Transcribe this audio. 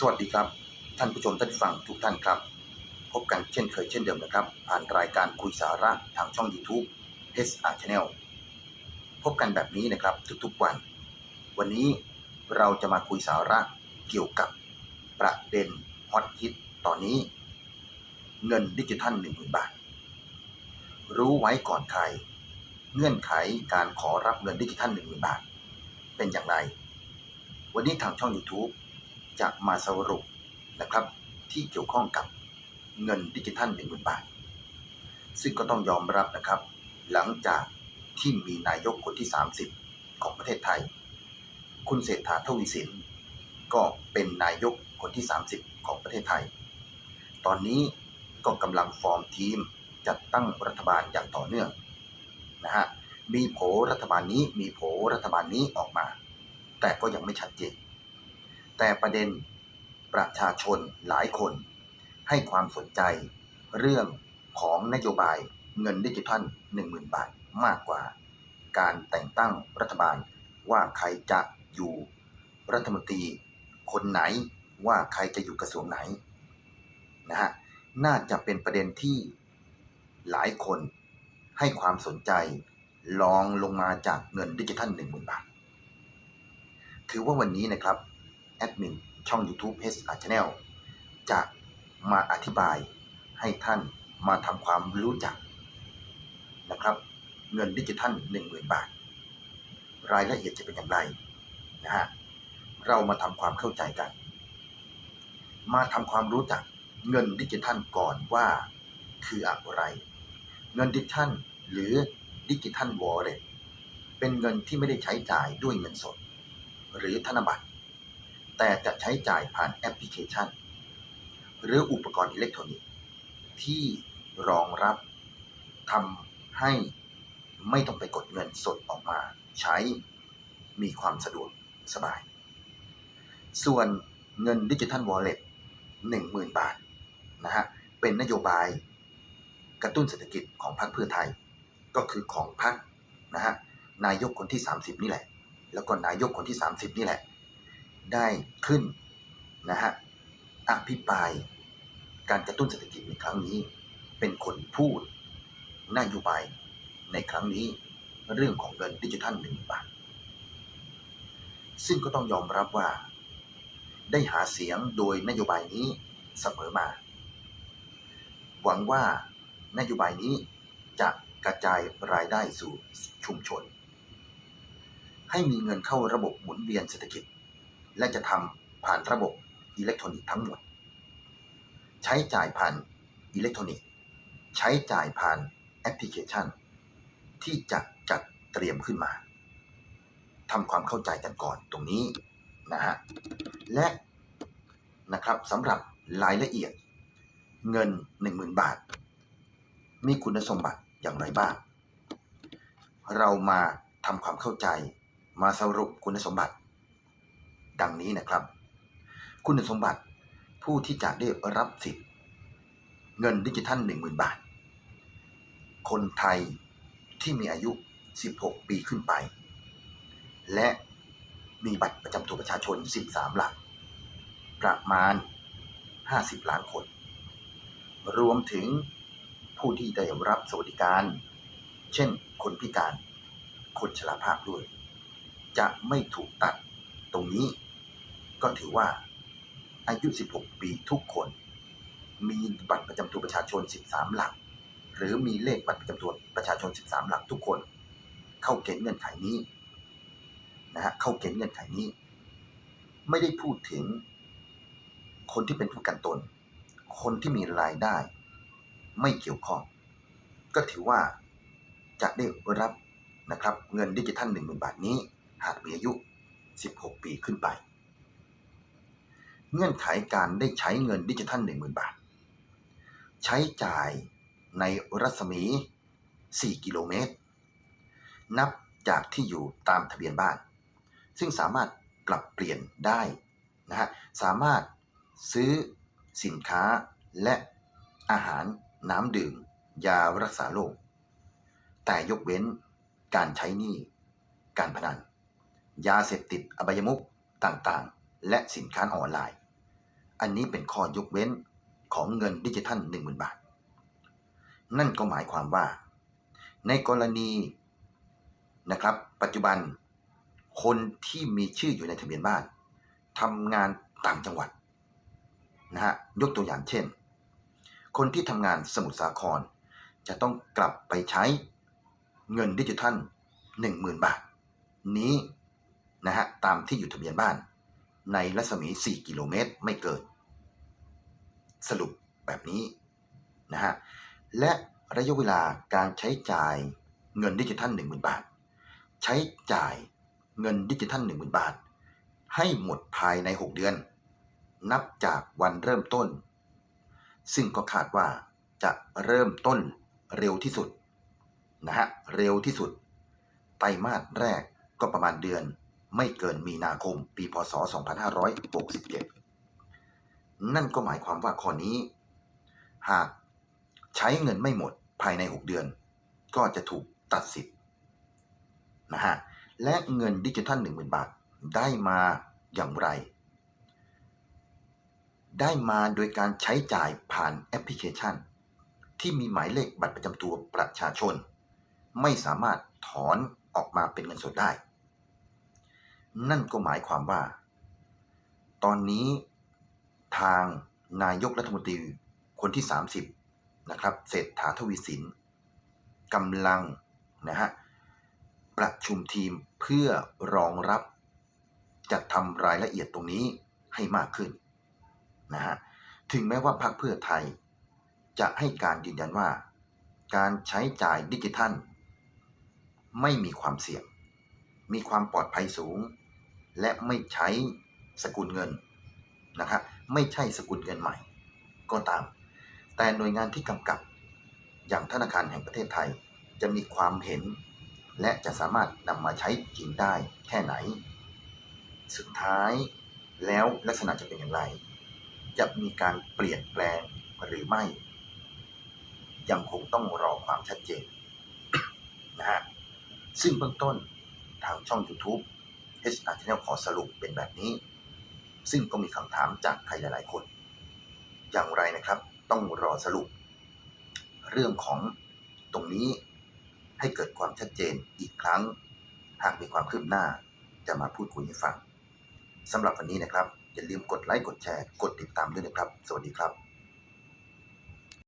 สวัสดีครับ ท่านผู้ชมท่านฟังทุกท่านครับ พบกันเช่นเคยเช่นเดิมนะครับ ผ่านรายการคุยสาระทางช่อง YouTube SR Channel พบกันแบบนี้นะครับทุกๆวัน วันนี้เราจะมาคุยสาระเกี่ยวกับประเด็นฮอตฮิตตอนนี้ เงินดิจิทัล1 0,000 บาท รู้ไว้ก่อนใคร เงื่อนไขการขอรับเงินดิจิทัล1 0,000 บาท เป็นอย่างไร วันนี้ทางช่อง YouTube จะมาสรุปนะครับ ที่เกี่ยวข้องกับเงินดิจิทัล1 0,000บาท ซึ่งก็ต้องยอมรับนะครับ หลังจากที่มีนายกคนที่ 30 ของประเทศไทย คุณเศรษฐาทวีสิน ก็เป็นนายกคนที่ 30 ของประเทศไทย ตอนนี้ก็กำลังฟอร์มทีมจัดตั้งรัฐบาลอย่างต่อเนื่องนะฮะมีโผรัฐบาลนี้มีโผรัฐบาลนี้ออกมา แต่ก็ยังไม่ชัดเจน แต่ประเด็นประชาชนหลายคน ให้ความสนใจเรื่องของนโยบายเงินดิจิทัล 10,000 บาทมากกว่า การแต่งตั้งรัฐบาลว่าใครจะอยู่รัฐมนตรีคนไหนว่าใครจะอยู่กระทรวงไหนนะฮะน่าจะเป็นประเด็นที่หลายคนให้ความสนใจลองลงมาจากเงินดิจิทัล10,000 บาทคือว่าวันนี้นะครับ แอดมินช่อง YouTube h r Channel จะมาอธิบายให้ท่านมาทำความรู้จักนะครับ เงินดิจิทัล 10,000 บาท รายละเอียดจะเป็นอย่างไรนะฮะเรามาทำความเข้าใจกัน มาทำความรู้จักเงินดิจิทัลก่อนว่าคืออะไร เงินดิจิทัลหรือดิจิทัลวอลเล็ตเป็นเงินที่ไม่ได้ใช้จ่ายด้วยเงินสด หรือธนบัตร แต่จะใช้จ่ายผ่านแอปพลิเคชัน หรืออุปกรณ์อิเล็กทรอนิกส์ ที่รองรับทำให้ไม่ต้องไปกดเงินสดออกมา ใช้มีความสะดวกสบาย ส่วนเงินดิจิทัลวอลเล็ต10,000บาทนะฮะเป็นนโยบายกระตุ้นเศรษฐกิจของพรรคเพื่อไทย ก็คือของพรรคนะฮะนายกคนที่ 30 นี่แหละ แล้วก็นายกคนที่ 30 นี่แหละ ได้ขึ้นนะฮะอภิปราย การกระตุ้นเศรษฐกิจในครั้งนี้ เป็นคนพูดนโยบายในครั้งนี้เรื่องของเงินดิจิทัลหนึ่งบาท ซึ่งก็ต้องยอมรับว่า ได้หาเสียงโดยนโยบายนี้เสมอมา หวังว่านโยบายนี้จะกระจายรายได้สู่ชุมชน ให้มีเงินเข้าระบบหมุนเวียนเศรษฐกิจ และจะทำผ่านระบบอิเล็กทรอนิกส์ทั้งหมด ใช้จ่ายผ่านอิเล็กทรอนิกส์ ใช้จ่ายผ่านแอปพลิเคชัน ที่จะจัดเตรียมขึ้นมาทำความเข้าใจกันก่อนตรงนี้นะฮะ และนะครับสำหรับรายละเอียด เงิน 10,000 บาท มีคุณสมบัติอย่างไรบ้าง เรามาทำความเข้าใจมาสรุปคุณสมบัติ ดังนี้นะครับ คุณสมบัติผู้ที่จะได้รับสิทธิ์ เงินดิจิทัล 10,000 บาท คนไทยที่มีอายุ 16 ปีขึ้นไป และมีบัตรประจำตัวประชาชน 13 หลัก ประมาณ 50 ล้านคน รวมถึงผู้ที่ได้รับสวัสดิการ เช่น คนพิการ คนชราภาพด้วย จะไม่ถูกตัดตรงนี้ ก็ถือว่าอายุ 16 ปีทุกคน มีบัตรประจำตัวประชาชน 13 หลัก หรือมีเลขบัตรประจำตัวประชาชน 13 หลักทุกคน เข้าเกณฑ์เงื่อนไขนี้นะฮะเข้าเกณฑ์เงื่อนไขนี้ ไม่ได้พูดถึงคนที่เป็นผู้กันตน คนที่มีรายได้ ไม่เกี่ยวข้อง ก็ถือว่าจะได้รับนะครับเงินดิจิทัล10,000 บาทนี้ หากมีอายุ 16 ปีขึ้นไป เงื่อนไขการได้ใช้เงินดิจิทัล10,000 บาท ใช้จ่ายในรัศมี 4 กิโลเมตร นับจากที่อยู่ตามทะเบียนบ้าน ซึ่งสามารถปรับเปลี่ยนได้นะฮะ สามารถซื้อสินค้าและอาหารน้ำดื่ม ยารักษาโรค แต่ยกเว้นการใช้หนี้ การพนัน ยาเสพติดอบายมุขต่างๆ และสินค้าออนไลน์ อันนี้เป็นข้อยกเว้นของเงินดิจิทัล10,000 บาท นั่นก็หมายความว่า ในกรณีนะครับ ปัจจุบันคนที่มีชื่ออยู่ในทะเบียนบ้านทำงานต่างจังหวัดนะฮะยกตัวอย่างเช่น คนที่ทำงานสมุทรสาคร จะต้องกลับไปใช้เงินดิจิทัล10,000 บาท นี้นะฮะตามที่อยู่ทะเบียนบ้าน ในรัศมี 4 กิโลเมตรไม่เกิน สรุปแบบนี้นะฮะ และระยะเวลาการใช้จ่ายเงินดิจิทัล10,000 บาท ใช้จ่ายเงินดิจิทัล10,000 บาท ให้หมดภายใน 6 เดือน นับจากวันเริ่มต้น ซึ่งก็คาดว่าจะเริ่มต้นเร็วที่สุดนะฮะ เร็วที่สุด ไตรมาสแรกก็ประมาณเดือน ไม่เกินมีนาคมปีพศ 2567 นั่นก็หมายความว่าข้อนี้ หากใช้เงินไม่หมดภายใน 6 เดือน ก็จะถูกตัดสิทธิ์นะฮะ และเงินดิจิทัล 10,000 บาทได้มาอย่างไร ได้มาโดยการใช้จ่ายผ่านแอปพลิเคชัน ที่มีหมายเลขบัตรประจำตัวประชาชน ไม่สามารถถอนออกมาเป็นเงินสดได้ นั่นก็หมายความว่า ตอนนี้ทางนายกรัฐมนตรีคนที่ 30 นะครับเศรษฐาทวีสินกำลังนะฮะประชุมทีมเพื่อรองรับจัดทำรายละเอียดตรงนี้ให้มากขึ้นนะฮะถึงแม้ว่าพรรคเพื่อไทย จะให้การยืนยันว่า การใช้จ่ายดิจิทัล ไม่มีความเสี่ยง มีความปลอดภัยสูง และไม่ใช้สกุลเงินนะครับไม่ใช่สกุลเงินใหม่ ก็ตาม แต่หน่วยงานที่กำกับ อย่างธนาคารแห่งประเทศไทยจะมีความเห็น และจะสามารถนำมาใช้จริงได้แค่ไหน สุดท้ายแล้วลักษณะจะเป็นอย่างไร จะมีการเปลี่ยนแปลงหรือไม่ ยังคงต้องรอความชัดเจนนะฮะซึ่งเบื้องต้น ทางช่อง YouTube HR Channel ขอสรุปเป็นแบบนี้ ซึ่งก็มีคำถามจากใครหลายๆคน อย่างไรนะครับ ต้องรอสรุป เรื่องของตรงนี้ให้เกิดความชัดเจนอีกครั้ง หากมีความคืบหน้าจะมาพูดคุยให้ฟังสำหรับวันนี้นะครับ อย่าลืมกดไลค์กดแชร์ กดติดตามด้วยนะครับ สวัสดีครับ